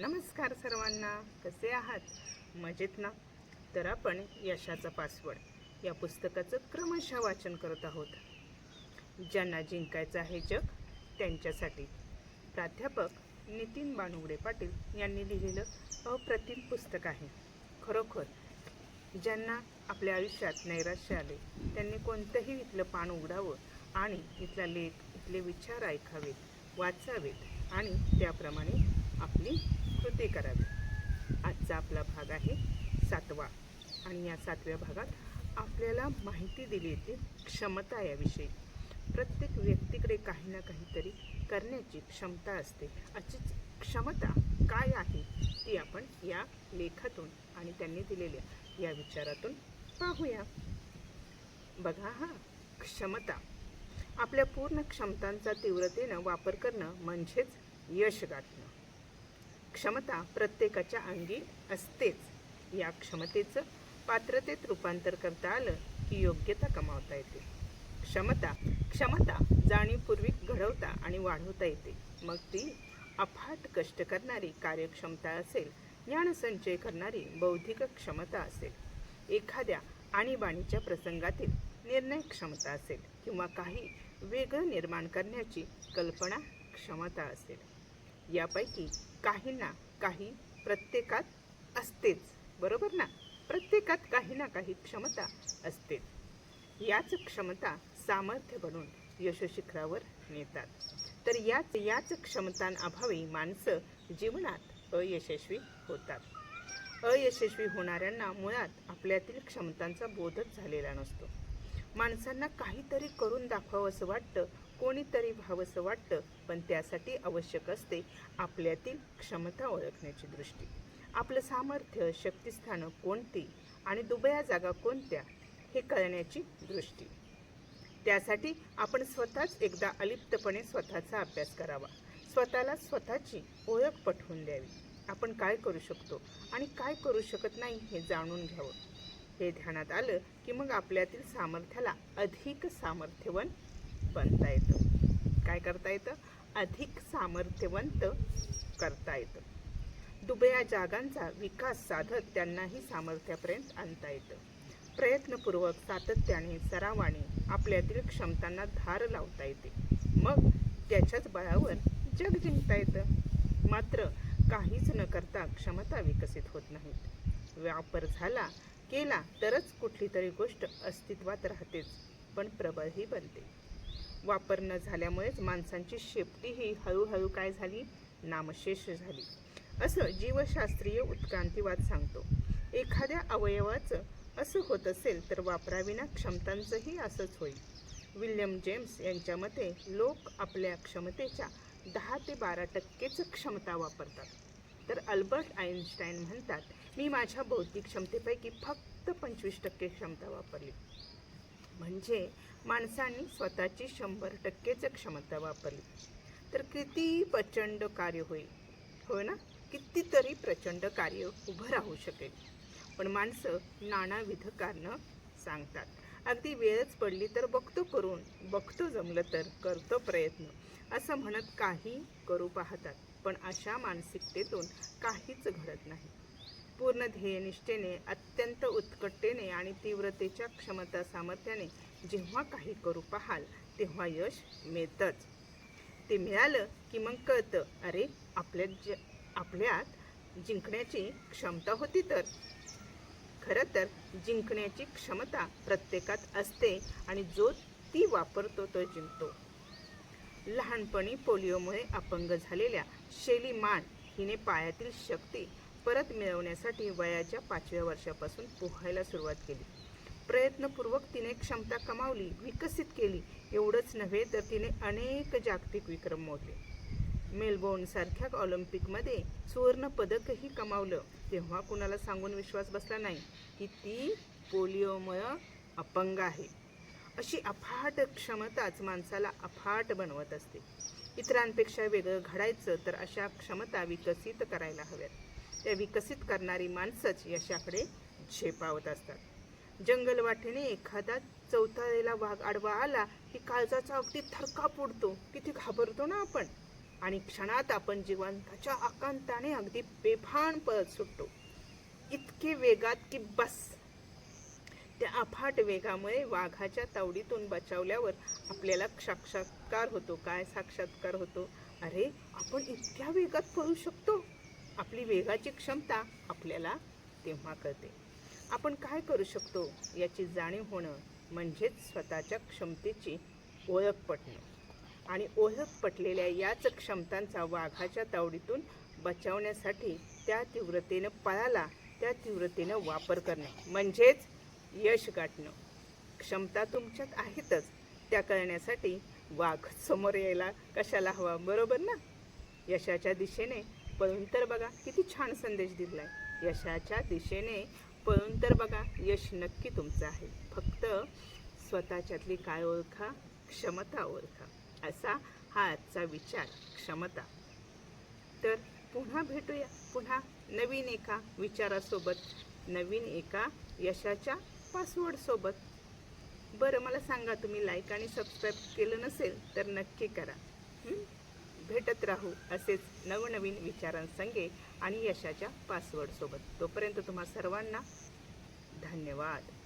नमस्कार सर्वांना कसे आहात? मजेत ना? तर आपण यशाचा पासवर्ड या पुस्तकाचं क्रमशः वाचन करत आहोत. ज्यांना जिंकायचं आहे जग त्यांच्यासाठी. प्राध्यापक नितीन बानुगडे पाटील यांनी लिहिलेलं अप्रतिम पुस्तक आहे. खरोखर ज्यांना आपल्या आयुष्यात नैराश्य आले त्यांनी कोणतंही इथलं पान उघडावं आणि इथला लेख इथले विचार ऐकावेत वाचावेत आणि त्याप्रमाणे आपली कृती करावी. आजचा आपला भाग आहे सातवा. आणि या सातव्या भागात आपल्याला माहिती दिली येते क्षमता याविषयी. प्रत्येक व्यक्तीकडे काही ना काहीतरी करण्याची क्षमता असते. अशी क्षमता काय आहे ती आपण या लेखातून आणि त्यांनी दिलेल्या या विचारातून पाहूया. बघा हा क्षमता. आपल्या पूर्ण क्षमतांचा तीव्रतेनं वापर करणं म्हणजेच यश गाठणं. क्षमता प्रत्येकाच्या अंगी असतेच. या क्षमतेचं पात्रतेत रूपांतर करता आलं की योग्यता कमावता येते. क्षमता क्षमता जाणीवपूर्वक घडवता आणि वाढवता येते. मग ती अफाट कष्ट करणारी कार्यक्षमता असेल ज्ञानसंचय करणारी बौद्धिक क्षमता असेल. एखाद्या आणीबाणीच्या प्रसंगातील निर्णय क्षमता असेल किंवा काही वेगळं निर्माण करण्याची कल्पना क्षमता असेल. यापैकी काही ना काही प्रत्येकात असतेच बरोबर ना? प्रत्येकात काही ना काही क्षमता असतेच याच क्षमता सामर्थ्य बनून यशशिखरावर नेतात. तर याच याच क्षमतांअभावी माणसं जीवनात अयशस्वी होतात. अयशस्वी होणाऱ्यांना मुळात आपल्यातील क्षमतांचा बोधच झालेला नसतो. माणसांना काहीतरी करून दाखवावं असं वाटतं कोणीतरी व्हावंसं वाटतं पण त्यासाठी आवश्यक असते आपल्यातील क्षमता ओळखण्याची दृष्टी. आपलं सामर्थ्य शक्तिस्थानं कोणती आणि दुबया जागा कोणत्या हे कळण्याची दृष्टी. त्यासाठी आपण स्वतःच एकदा अलिप्तपणे स्वतःचा अभ्यास करावा. स्वतःला स्वतःची ओळख पटवून द्यावी. आपण काय करू शकतो आणि काय करू शकत नाही हे जाणून घ्यावं. हे ध्यानात आलं की मग आपल्यातील सामर्थ्याला अधिक सामर्थ्यवन बनता येतं. काय करता येतं? अधिक सामर्थ्यवंत करता येतं. दुबया जागांचा विकास साधत त्यांनाही सामर्थ्यापर्यंत आणता येतं. प्रयत्नपूर्वक सातत्याने सरावाने आपल्यातील क्षमतांना धार लावता येते. मग त्याच्याच बळावर जग जिंकता येतं. मात्र काहीच न करता क्षमता विकसित होत नाहीत वापर झाला केला तरच कुठली तरी गोष्ट अस्तित्वात राहतेच पण प्रबळही बनते. वापर न झाल्यामुळेच माणसांची शेपटी ही हळूहळू काय झाली? नामशेष झाली. असं जीवशास्त्रीय उत्क्रांतीवाद सांगतो. एखाद्या अवयवाचं असं होत असेल तर वापराविना क्षमतांचंही असंच होईल. विल्यम जेम्स यांच्या मते लोक आपल्या क्षमतेच्या दहा ते बारा टक्केच क्षमता वापरतात. तर अल्बर्ट आईन्स्टाईन म्हणतात मी माझ्या बौद्धिक क्षमतेपैकी फक्त पंचवीस टक्के क्षमता वापरली. म्हणजे माणसांनी स्वतःची शंभर टक्केच क्षमता वापरली. तर किती प्रचंड कार्य होईल? होय ना? कितीतरी प्रचंड कार्य उभं राहू शकेल. पण माणसं नानाविध कारणं सांगतात. अगदी वेळच पडली तर बघतो करून बघतो जमलं तर करतो प्रयत्न असं म्हणत काही करू पाहतात. पण अशा मानसिकतेतून काहीच घडत नाही. पूर्ण ध्येयनिष्ठेने अत्यंत उत्कटतेने आणि तीव्रतेच्या क्षमता सामर्थ्याने जेव्हा काही करू पाहाल तेव्हा यश मिळतंच. ते मिळालं की मग कळतं अरे आपल्या ज आपल्यात जिंकण्याची क्षमता होती तर. खरं तर जिंकण्याची क्षमता प्रत्येकात असते आणि जो ती वापरतो तो जिंकतो. लहानपणी पोलिओमुळे अपंग झालेल्या शेली मान हिने पायातील शक्ती परत मिळवण्यासाठी वयाच्या पाचव्या वर्षापासून पोहायला सुरुवात केली. प्रयत्नपूर्वक तिने क्षमता कमावली विकसित केली. एवढंच नव्हे तर तिने अनेक जागतिक विक्रम मोडले. मेलबोर्नसारख्या ऑलिम्पिकमध्ये सुवर्ण पदकही कमावलं. तेव्हा कुणाला सांगून विश्वास बसला नाही. की ती पोलिओमुळं अपंग आहे. अशी अफाट क्षमताच माणसाला अफाट बनवत असते. इतरांपेक्षा वेगळं घडायचं तर अशा क्षमता विकसित करायला हव्यात. त्या विकसित करणारी माणसंच यशाकडे झेपावत असतात. जंगलवाटेने एखादा चौथाळलेला वाघ आडवा आला की काळजाचा अगदी थरका पुडतो. किती घाबरतो ना आपण. आणि क्षणात आपण जिवंताच्या आकांताने अगदी बेभान पळत सुटतो. इतके वेगात की बस. त्या अफाट वेगामुळे वाघाच्या तावडीतून बचावल्यावर आपल्याला साक्षात्कार होतो. काय साक्षात्कार होतो? अरे आपण इतक्या वेगात पळू शकतो? आपली वेगाची क्षमता आपल्याला तेव्हा कळते. आपण काय करू शकतो याची जाणीव होणं म्हणजेच स्वतःच्या क्षमतेची ओळख पटणं. आणि ओळख पटलेल्या याच क्षमतांचा वाघाच्या तावडीतून बचावण्यासाठी त्या तीव्रतेनं पळाला त्या तीव्रतेनं वापर करणे. म्हणजेच यश गाठणं. क्षमता तुमच्यात आहेतच त्या करण्यासाठी वाघ समोर यायला कशाला हवा बरोबर ना? यशाच्या दिशेने पळून तर बघा किती छान संदेश दिलाय. यशाच्या दिशेने पळून तर बघा यश नक्की तुमचं आहे. फक्त स्वतःच्यातली काय ओळखा क्षमता ओळखा. असा हा आजचा विचार क्षमता. तर पुन्हा भेटूया. पुन्हा नवीन एका विचारासोबत नवीन एका यशाच्या पासवर्डसोबत. बरं मला सांगा तुम्ही लाईक आणि सबस्क्राईब केलं नसेल तर नक्की करा. भेटत राहू असेच नवनवीन विचारांसंगे आणि यशाच्या पासवर्डसोबत तोपर्यंत तुम्हा सर्वांना धन्यवाद.